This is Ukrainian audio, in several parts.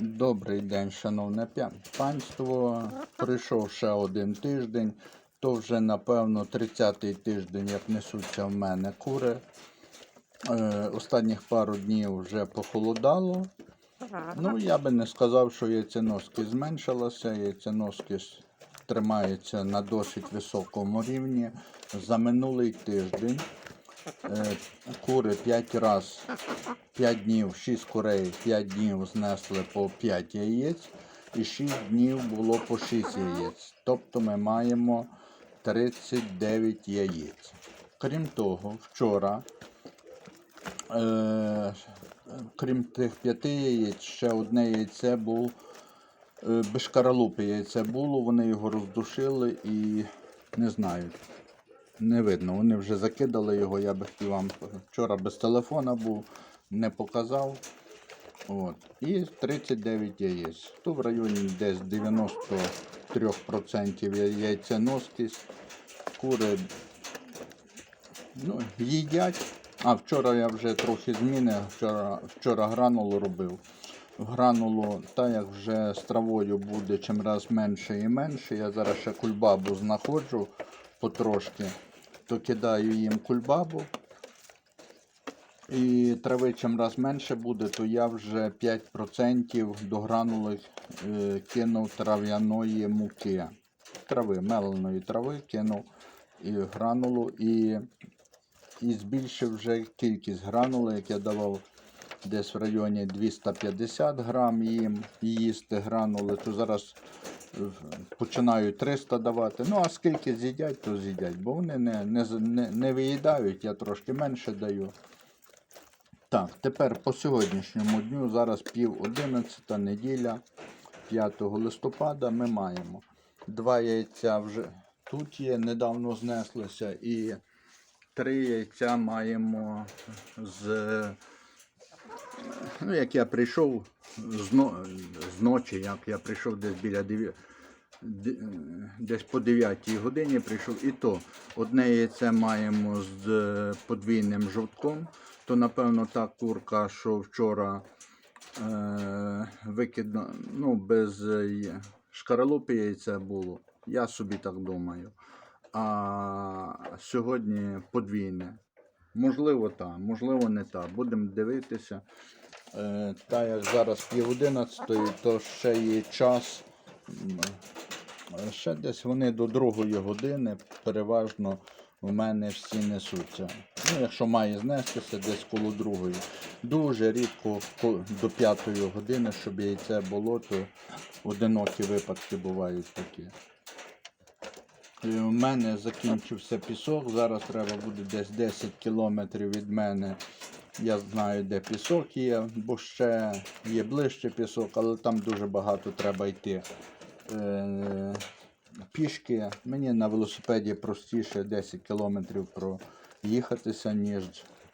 Добрий день, шановне панство. Прийшов ще один тиждень, то вже, напевно, 30-й тиждень, як несуться в мене кури. Е, останніх пару днів вже похолодало. Ну, я би не сказав, що яйценоски зменшилася. Яйценоски тримаються на досить високому рівні. За минулий тиждень кури 5 раз 5 днів, 6 курей, 5 днів знесли по 5 яєць і 6 днів було по 6 яєць. Тобто ми маємо 39 яєць. Крім того, вчора, е, крім тих 5 яєць, ще одне яйце був е, без шкаралупи яйце було, вони його роздушили і не знаю. Не видно, вони вже закидали його, я би хотів вам вчора без телефона був, не показав. От. І 39 яєць. То в районі десь 93% я- яйценоскість. Кури ну, їдять. А вчора я вже трохи зміни, вчора, вчора гранулу робив. Гранулу, та як вже з травою буде чим раз менше і менше, я зараз ще кульбабу знаходжу потрошки, то кидаю їм кульбабу. І трави чим раз менше буде, то я вже 5% до гранули е, кинув трав'яної муки. Трави, меленої трави кинув і гранулу і, і збільшив вже кількість гранули, як я давав десь в районі 250 грам їм їсти гранули, то зараз е, починаю 300 давати. Ну, а скільки з'їдять, то з'їдять, бо вони не, не, не, виїдають, я трошки менше даю. Так, тепер по сьогоднішньому дню, зараз пів одинадцята неділя 5 листопада ми маємо два яйця вже тут є, недавно знеслися, і три яйця маємо з. Ну, як я прийшов з, ночі, як я прийшов десь біля 9, десь по 9 годині прийшов, і то одне яйце маємо з е, подвійним жовтком, то напевно та курка, що вчора е, викидно, ну, без е, шкаралупи яйця було. Я собі так думаю. А сьогодні подвійне. Можливо, та, можливо, не та. Будемо дивитися. Е, та як зараз пів одинадцятої, то ще є час. Е, Ще десь вони до другої години переважно в мене всі несуться. Ну, якщо має знестися, десь коло другої. Дуже рідко ко- до п'ятої години, щоб яйце було, то одинокі випадки бувають такі. У мене закінчився пісок. Зараз треба буде десь 10 кілометрів від мене. Я знаю, де пісок є, бо ще є ближче пісок, але там дуже багато треба йти. Е, пішки. Мені на велосипеді простіше 10 кілометрів проїхатися, ніж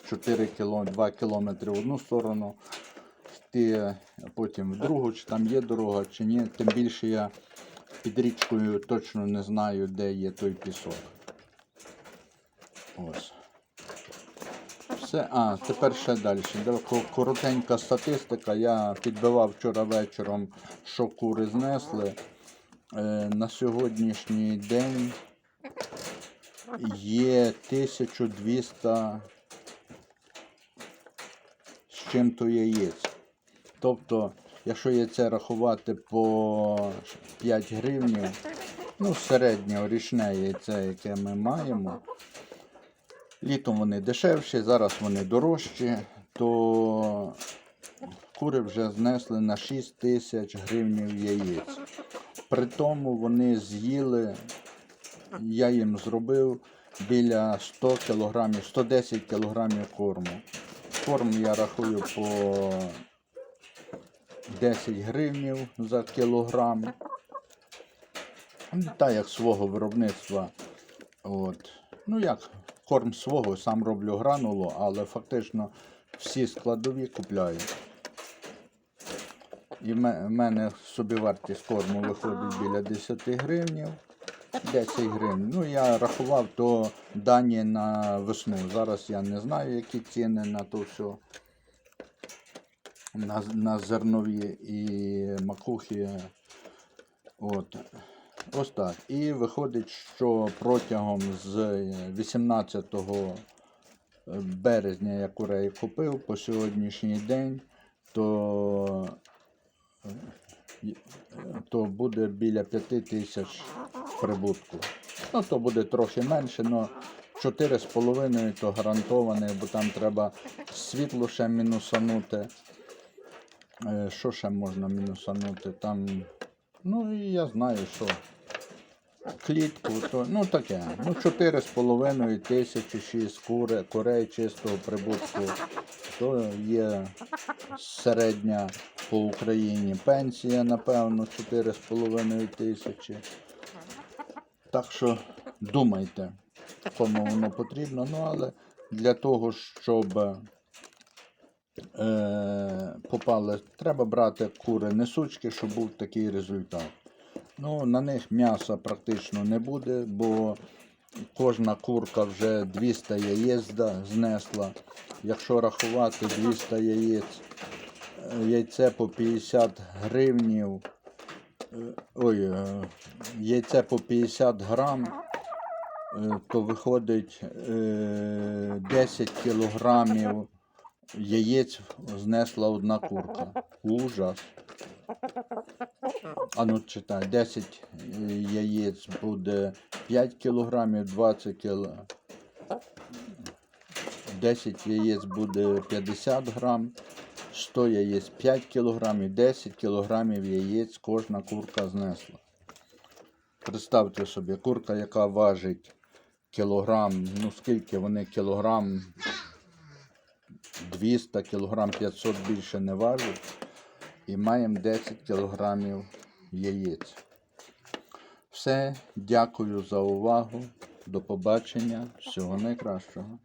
4 кіло, 2 кілометри в одну сторону. Йти потім в другу, чи там є дорога, чи ні. Тим більше я під річкою точно не знаю, де є той пісок. Ось. Все, а, тепер ще далі. Коротенька статистика. Я підбивав вчора вечором, що кури знесли. Е, на сьогоднішній день є 1200 з чим-то яєць. Тобто, якщо яйце рахувати по 5 гривнів, ну, середнє річне яйце, яке ми маємо, літом вони дешевші, зараз вони дорожчі, то кури вже знесли на 6 тисяч гривнів яєць. При тому вони з'їли, я їм зробив біля 100 кілограмів, 110 кілограмів корму. Корм я рахую по 10 гривнів за кілограм. Та як свого виробництва. От. Ну як, корм свого, сам роблю гранулу, але фактично всі складові купляю. І в ме- в мене собівартість корму виходить біля 10 гривнів. 10 гривень. Ну, я рахував то дані на весну. Зараз я не знаю, які ціни на то все. на, на зернові і макухи. От. Ось так. І виходить, що протягом з 18 березня я курей купив по сьогоднішній день, то, е, то буде біля 5 тисяч прибутку. Ну, то буде трохи менше, але 4,5 то гарантоване, бо там треба світло ще мінусанути. Е, Що ще можна мінусанути? Там, ну і я знаю, що клітку, то, ну таке. Ну, 4,5 тисячі, 6 кури, курей чистого прибутку. То є середня по Україні пенсія, напевно, 4,5 тисячі. Так що думайте, кому воно потрібно. Ну, але для того, щоб е, попали, треба брати кури несучки, щоб був такий результат. Ну, на них м'яса практично не буде, бо кожна курка вже 200 яєць знесла. Якщо рахувати 200 яєць, е, яйце по 50 гривнів, е, ой, яйце по 50 грам, то виходить е, 10 кілограмів яєць знесла одна курка. Ужас. А ну читай, 10 е, яєць буде 5 кілограмів, 20 кіло. 10 яєць буде 50 грам, 100 яєць 5 кілограмів, 10 кілограмів яєць кожна курка знесла. Представте собі, курка, яка важить кілограм, ну скільки вони кілограм 200 кг 500 більше не важить. І маємо 10 кілограмів яєць. Все, дякую за увагу. До побачення. Всього найкращого.